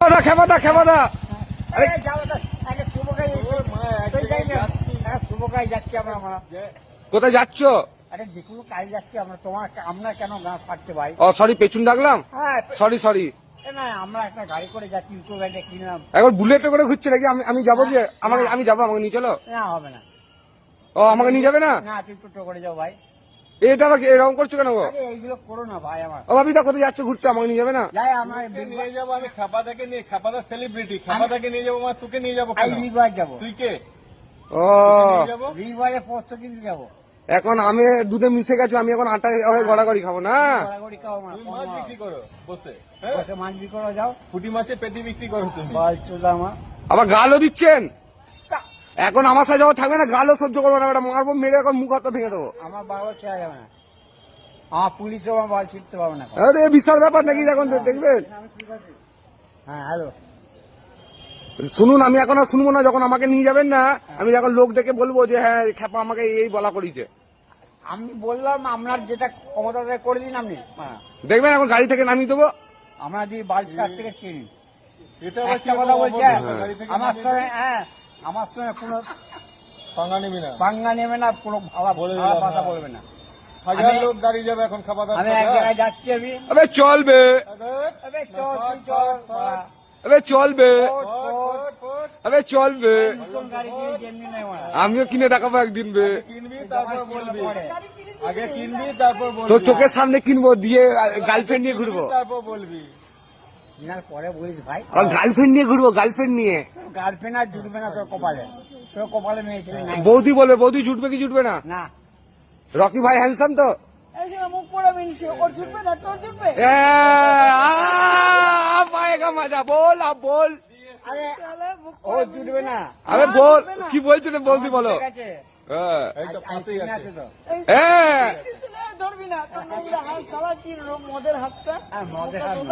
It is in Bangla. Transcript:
খেপাদা খেপাদা খেপাদা। আরে শুভকাই যাচ্ছি। আমরা আমরা। কোথায় যাচ্ছ? আরে যে কোনো কাজ যাচ্ছি আমরা। তোমার আমরা কেন গাঁ ফাটছে ভাই? ও সরি পেছন ডাকলাম? হ্যাঁ সরি সরি এ না আমরা একটা গাড়ি করে যাচ্ছি ব্যান্ডে কিনলাম। একবার বুলেটে করে ঘুরছে নাকি? আমি আমি যাব যে আমাকে আমি যাব আমাকে নিয়ে চলো। না হবে না। ও আমাকে নিয়ে যাবে না? না তুই টোটো করে যাও ভাই। এটা আবার এরকম করছ কেন গো? এইগুলো করো না ভাই আমার। ও ভাবি কোথায় যাচ্ছ ঘুরতে আমাকে নিয়ে যাবে না? যাই আমার নিয়ে যাব আমি খাপাদাকে নিয়ে খাপাদা সেলিব্রিটি খাপাদাকে নিয়ে যাব মা তোকে নিয়ে যাব আই কেন যাব। তুই কে? ও। নিয়ে যাব? কিনতে যাব। এখন আমি দুধে মিশে গেছে আমি এখন আটা হয়ে গড়াগড়ি খাব না? গড়াগড়ি খাও আমার মাছ বিক্রি করো বসে হ্যাঁ? বসে মাছ বিক্রি করো যাও। পুঁটি মাছের পেটি বিক্রি করো তুমি। বল চুলা আমার আবার গালও দিচ্ছেন? এখন আমার সাথে যখন থাকবে না গালও সহ্য করব না মারবো মেরে এখন মুখ হাত ভেঙে দেবো। আমার বারো ছেড়া যাবে না। আমার পুলিশও আমার বল ছিটতে পারবে না আরে বিশাল ব্যাপার নাকি এখন দেখবেন? হ্যাঁ হ্যালো। শুনুন আমি এখন আর শুনব না যখন আমাকে নিয়ে যাবেন না আমি যখন লোক ডেকে বলব যে হ্যাঁ খেপা আমাকে এই বলা করিছে আমি বললাম আপনার যেটা ক্ষমতা করে দিন আপনি। হ্যাঁ। দেখবেন এখন গাড়ি থেকে নামিয়ে দেবো। আমরা যদি বালছার থেকে চিনি। এটা একটা কথা বলছি? হ্যাঁ, আমার সঙ্গে হ্যাঁ আমার সঙ্গে কোনো পাঙ্গা নিবি না। পাঙ্গা নেবে না কোনো খারাপ বলে কথা। বলবে না। হাজার লোক গাড়ি যাবে এখন খাপাদার আমি এক জায়গায় যাচ্ছি আমি। আবে চলবে আবে চল চল। আবে চলবে ফোট। চলবে। আমিও কিনে দেখাবো একদিন বে। আগে কিনবি তারপর বলবি। তোর চোখের সামনে কিনবো দিয়ে গার্লফ্রেন্ড নিয়ে ঘুরবো। তারপর বলবি। কেনার পরে বলিস ভাই। আর গার্লফ্রেন্ড নিয়ে ঘুরবো গার্লফ্রেন্ড নিয়ে। গার্লফ্রেন্ড আর জুটবে না তোর কপালে। তোর কপালে মেয়ে ছেলে নাই। বৌদি বলবে বৌদি জুটবে কি জুটবে না? না। রকি ভাই হ্যান্ডসাম তো? মুখ পড়ে মিলছে ওর জুটবে না তোর জুটবে? পায়েগা মজা বল আপ বল। ও জুটবে না। আরে বল কি বলছো বৌদি বলো? হ্যাঁ। হ্যাঁ ধরবি না কি মদের হাতটা? হ্যাঁ না।